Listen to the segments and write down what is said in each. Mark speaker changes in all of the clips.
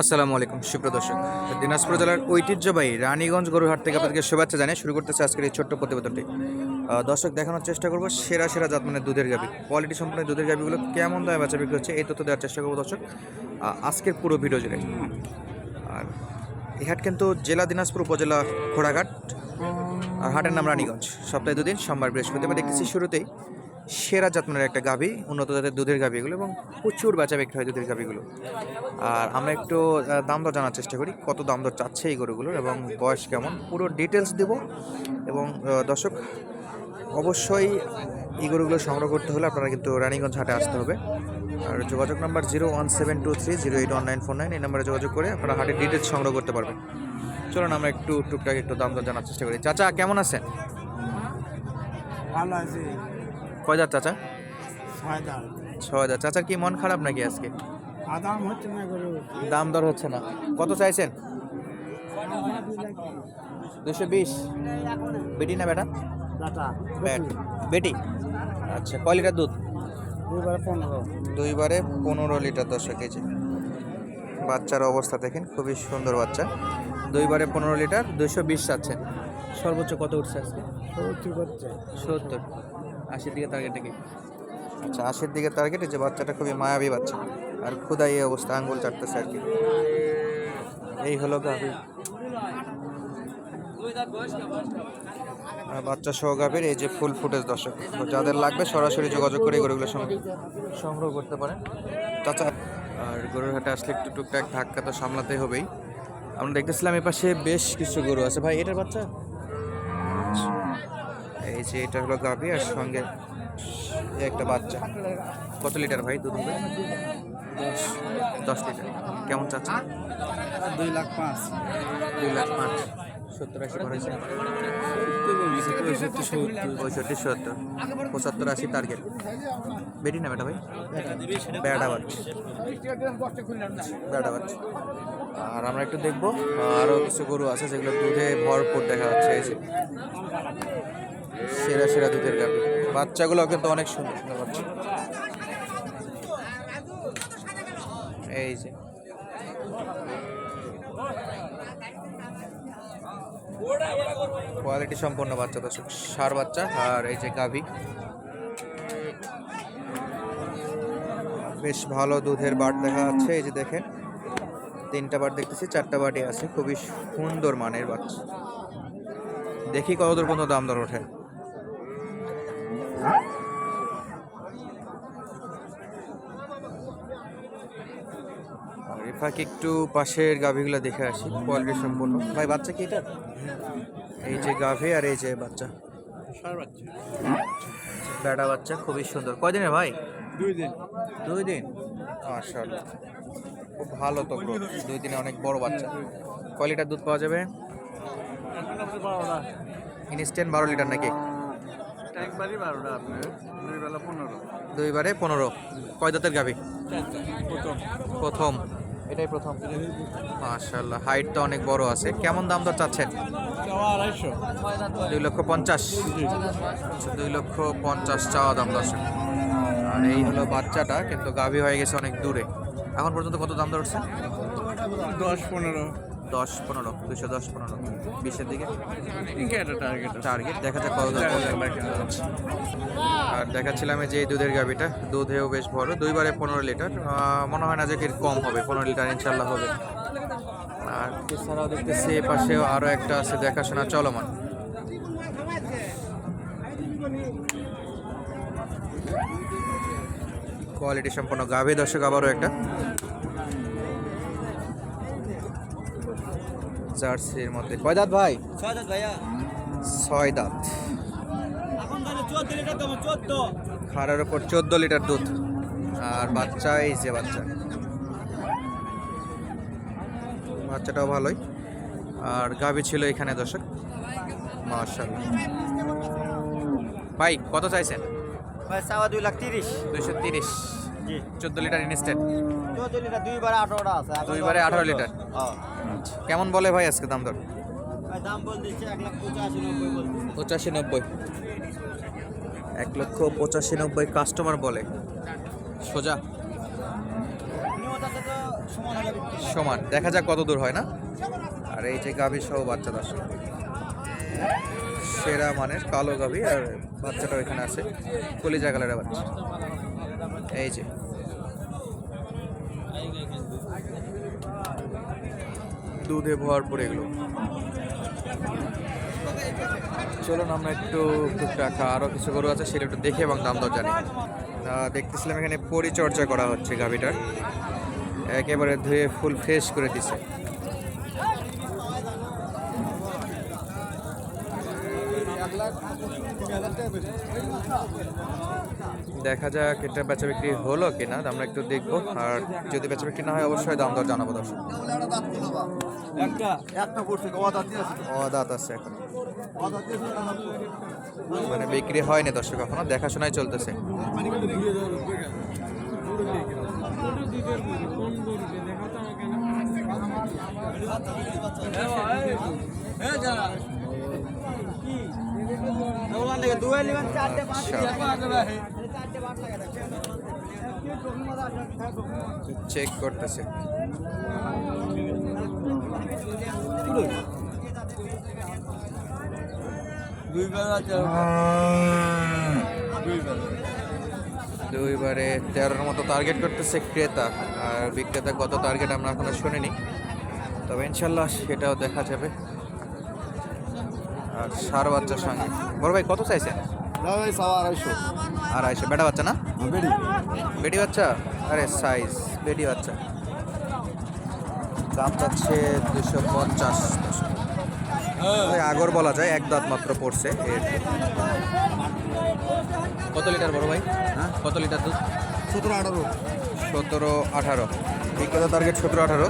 Speaker 1: আসসালামু আলাইকুম সুপ্রদর্শক দিনাজপুর জেলার ঐতিহ্যবাহী রানীগঞ্জ গরুহাট থেকে আপনাদেরকে শুভেচ্ছা জানিয়ে শুরু করতেছে আজকের এই ছোট্ট প্রতিবেদনটি। দর্শক দেখানোর চেষ্টা করব সেরা সেরা জাত মানে দুধের গাবি কোয়ালিটি সম্পন্ন দুধের গাবিগুলো কেমন দামে বেচা বিক্রি হচ্ছে এই তথ্য দেওয়ার চেষ্টা করব দর্শক। আজকের পুরো ভিডিও জুড়ে। আর এই হাট কিন্তু জেলা দিনাজপুর উপজেলা ঘোড়াঘাট। আর হাটের নাম রানীগঞ্জ। সপ্তাহে দুদিন সোমবার বৃহস্পতিবার দেখতেছি শুরুতেই সেরা জাতমানের একটা গাভি, উন্নত জাতের দুধের গাভিগুলো এবং প্রচুর বেচা বিক্রি হয় দুধের গাভিগুলো। আর আমরা একটু দাম দর জানার চেষ্টা করি, কত দাম দর চাচ্ছে এই গরুগুলোর এবং বয়স কেমন, পুরো ডিটেলস দেব এবং দর্শক, অবশ্যই এই গরুগুলো সংগ্রহ করতে হলে আপনারা কিন্তু রানীগঞ্জ হাটে আসতে হবে। আর যোগাযোগ number zero one seven two three, zero eight one nine four nine, এই নাম্বারে যোগাযোগ করে আপনারা হাটের ডিটেলস সংগ্রহ করতে পারবেন। চলুন আমরা একটু টুকটাক একটু দাম দর জানার চেষ্টা করি। চাচা, কেমন আছেন?
Speaker 2: ভালো আছে।
Speaker 1: কয় হাজার চাচা?
Speaker 2: ছয়
Speaker 1: হাজার। চাচার কি মন খারাপ নাকি আজকে? দাম দর হচ্ছে না। কত চাইছেন? দুশো বিশ। বেটি না বেটা? ব্যাট বেটি। আচ্ছা কয় লিটার দুধ?
Speaker 2: দুইবার পনেরো।
Speaker 1: দুইবারে পনেরো লিটার দশ কেজি। বাচ্চার অবস্থা দেখেন খুবই সুন্দর বাচ্চা। দুইবারে পনেরো লিটার দুশো বিশ চাচ্ছেন। সর্বোচ্চ কত উঠছে আজকে?
Speaker 2: সত্তর।
Speaker 1: আশির দিকে টার্গেট কি? আচ্ছা আশির দিকে টার্গেটে যে বাচ্চাটা খুবই মায়াবী বাচ্চা। আর খুদাই এই অবস্থা আঙ্গুল চাটতেছে আর কি। এই হলো গাভী। আর বাচ্চা সহ গাভীর এই যে ফুল ফুটেজ দর্শক যাদের লাগবে সরাসরি যোগাযোগ করে গরুগুলো সংগ্রহ করতে পারেন। চাচা আর গরুর হাটে আসলে একটু টুকটাক ধাক্কা তো সামলাতে হবেই। আমরা দেখতেছিলাম এ পাশে বেশ কিছু গরু আছে। ভাই এটার বাচ্চা? এই যে এটা হলো গাভী আর সঙ্গে একটা বাচ্চা। কত লিটার ভাই দুধ হবে? দশ লিটার। কেমন চাচ্ছে
Speaker 2: দুই লাখ পাঁচ।
Speaker 1: দুই লাখ পাঁচ। সত্তর আশি করেছে পঁয়ষট্টি সত্তর। পঁচাত্তর আশি টার্গেট বেটি না বেটা ভাই? বেড়া বাচ্চা। বেড়া বাচ্চা। আর আমরা একটু দেখব আরও কিছু গরু আছে যেগুলো দুধে ভরপুর দেখা যাচ্ছে। এই যে সেরা সেরা দুধের গাভি। বাচ্চাগুলো কিন্তু অনেক সুন্দর সুন্দর বাচ্চা। এই যে। কোয়ালিটি সম্পন্ন বাচ্চা, দর্শক, সার বাচ্চা আর এই যে গাভি। বেশ ভালো দুধের বাট দেখা যাচ্ছে, এই যে দেখেন। তিনটা বাট দেখতেছি, চারটা বাটি আছে। খুবই সুন্দর মানের বাচ্চা। দেখি কতদূর পর্যন্ত দাম দর ওঠে। ফাঁকে একটু পাশের গাভীগুলো দেখে আসি কোয়ালিটি সম্পূর্ণ ভাই বাচ্চা কি এটা এই যে গাভি আর এই যে বাচ্চা। বেটা বাচ্চা। খুবই সুন্দর। কয়দিনের ভাই?
Speaker 2: দুই দিন।
Speaker 1: দুই দিন? মাশাআল্লাহ। খুব ভালো তো দুই দিনে অনেক বড় বাচ্চা। কয় লিটার দুধ পাওয়া যাবে? ইনস্ট্যান্ট বারো লিটার নাকি?
Speaker 2: একবারই বারোটা আপনার। দুই বেলা পনেরো।
Speaker 1: দুইবারে পনেরো। কয় দাঁতের গাভি?
Speaker 2: প্রথম।
Speaker 1: প্রথম। এটাই প্রথম। মাশাআল্লাহ হাইট তো অনেক বড় আছে। কেমন দাম দর চাচ্ছেন? দুই লক্ষ পঞ্চাশ। আচ্ছা, দুই লক্ষ পঞ্চাশ চাওয়া দাম দশ আর এই হলো বাচ্চাটা কিন্তু গাভী হয়ে গেছে অনেক দূরে। এখন পর্যন্ত কত দাম দর উঠছে
Speaker 2: দশ পনেরো।
Speaker 1: দশ পনেরো দুশো দশ পনেরো বিশের দিকে।
Speaker 2: টার্গেট
Speaker 1: টার্গেট দেখা যাক কত। আর দেখাচ্ছিলাম যে এই দুধের গাভিটা। দুধেও বেশ বড় দুইবারে পনেরো লিটার। মনে হয় না যে কম হবে পনেরো লিটার ইনশাল্লাহ হবে। আর এছাড়াও দেখতেছি এ পাশেও আরও একটা আছে দেখাশোনা চলমান। কোয়ালিটি সম্পন্ন গাভী দর্শক আবারও একটা। জার্সির মধ্যে। কয় দাঁত ভাই?
Speaker 2: ছয় দাঁত ভাইয়া।
Speaker 1: ছয় দাঁত।
Speaker 2: চোদ্দ
Speaker 1: খাড়ার ওপর চোদ্দ লিটার দুধ। আর বাচ্চা এই যে বাচ্চা। বাচ্চাটাও ভালোই। আর গাভী ছিল এখানে দর্শক। মার্শাল ভাই কত চাইছেন?
Speaker 2: ভাই চাওয়া দুই লাখ তিরিশ।
Speaker 1: দুইশো তিরিশ।
Speaker 2: জি।
Speaker 1: চোদ্দ লিটার ইনস্ট্যান্ট
Speaker 2: চোদ্দ দুইবারে আঠারোটা আছে
Speaker 1: দুইবারে
Speaker 2: দশ
Speaker 1: 18
Speaker 2: চোদ্দ।
Speaker 1: লিটার।
Speaker 2: হ্যাঁ।
Speaker 1: কেমন বলে ভাই আজকে দাম দর?
Speaker 2: দাম বল এক লাখ পঁচাশি নব্বই
Speaker 1: পঁচাশি নব্বই। এক লক্ষ পঁচাশি নব্বই কাস্টমার বলে। সোজা? সমান। দেখা যাক কত দূর হয় না? আর এই যে গাভী সহ বাচ্চা দর্শক। সেরা মানের কালো গাভী আর বাচ্চাটাও এখানে আছে। কলিজা কালারের বাচ্চা। এই যে। দুধে ভর পড়ে এগুলো। চলুন আমরা একটু টুকটাক আরও কিছু গরু আছে সেটা একটু দেখে এবং দাম দর জানি। দেখতেছিলাম এখানে পরিচর্যা করা হচ্ছে গাভীটার। একেবারে ধুয়ে ফুল ফ্রেশ করে দিছে। দেখা যাক এটা বেচা বিক্রি হলো কিনা আমরা একটু দেখব। আর যদি বেচা বিক্রি না হয় অবশ্যই দাম দর জানাব দর্শক।
Speaker 2: অদাতি আছে
Speaker 1: এখন। মানে বিক্রি হয়নি দর্শক এখনও দেখাশোনাই চলতেছে। চেক করতেছে। দুইবারে তেরোর মতো টার্গেট করতেছে ক্রেতা, আর বিক্রেতা কত টার্গেট আমরা এখনও শুনিনি। তবে ইনশাল্লাহ সেটাও দেখা যাবে। আর সার বাচ্চার সঙ্গে। বড় ভাই কত চাইছেন?
Speaker 2: আড়াইশো।
Speaker 1: আড়াইশো। বেটা বাচ্চা না?
Speaker 2: বেড়ি
Speaker 1: বেডি বাচ্চা? আরে সাইজ বেডি বাচ্চা। দাম যাচ্ছে দুশো পঞ্চাশ। আগর বলা যায় এক দাঁত মাত্র পড়ছে কত লিটার বড় ভাই?
Speaker 2: হ্যাঁ?
Speaker 1: কত লিটার দুধ?
Speaker 2: সতেরো আঠারো।
Speaker 1: সতেরো আঠারো। বিক্রেতা টার্গেট সতেরো আঠারো।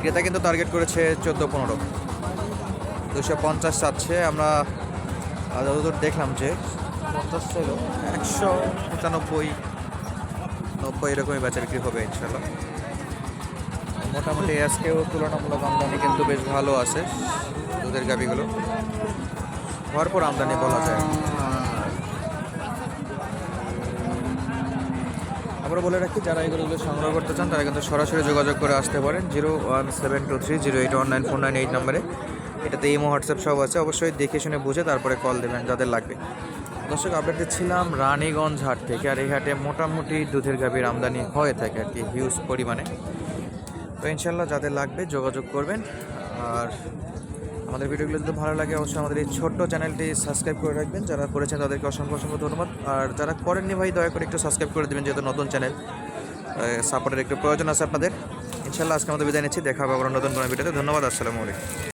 Speaker 1: ক্রেতা কিন্তু টার্গেট করেছে চোদ্দ পনেরো। দুশো পঞ্চাশ চাচ্ছে, আমরা যতদূর দেখলাম যে পঞ্চাশ ছিল একশো পঁচানব্বই, নব্বই এরকমই বেচা বিক্রি হবে ইনশাল্লাহ মোটামুটি আজকেও তুলনামূলক আমদানি কিন্তু বেশ ভালো আছে, দুধের গাবিগুলো ভরপুর আমদানি বলা যায়। আমরা বলে রাখি, যারা এগুলোগুলো সংগ্রহ করতে চান, তারা কিন্তু সরাসরি যোগাযোগ করে আসতে পারেন, zero one seven two three, zero eight one nine four nine eight নম্বরে। এটাতে ইমো, হোয়াটসঅ্যাপ সব আছে। অবশ্যই দেখে শুনে বুঝে তারপরে কল দেবেন যাদের লাগবে। দর্শক আপডেট দিচ্ছিলাম রানীগঞ্জ হাট থেকে। আর এই হাটে মোটামুটি দুধের গাভীর আমদানি হয়ে থাকে আর কি হিউজ পরিমাণে। তো ইনশাল্লাহ যাদের লাগবে যোগাযোগ করবেন। আর আমাদের ভিডিওগুলো যদি ভালো লাগে, অবশ্যই আমাদের এই ছোট্ট চ্যানেলটি সাবস্ক্রাইব করে রাখবেন। যারা করেছেন তাদেরকে অসংখ্য অসংখ্য ধন্যবাদ। আর যারা করেননি ভাই, দয়া করে একটু সাবস্ক্রাইব করে দেবেন, যেহেতু নতুন চ্যানেল। সাপোর্টের একটু প্রয়োজন আছে আপনাদের। ইনশাল্লাহ আজকে আমাদের বিদায় নিচ্ছি। দেখা হবে আবার নতুন কোনো ভিডিওতে। ধন্যবাদ, আসসালামু আলাইকুম।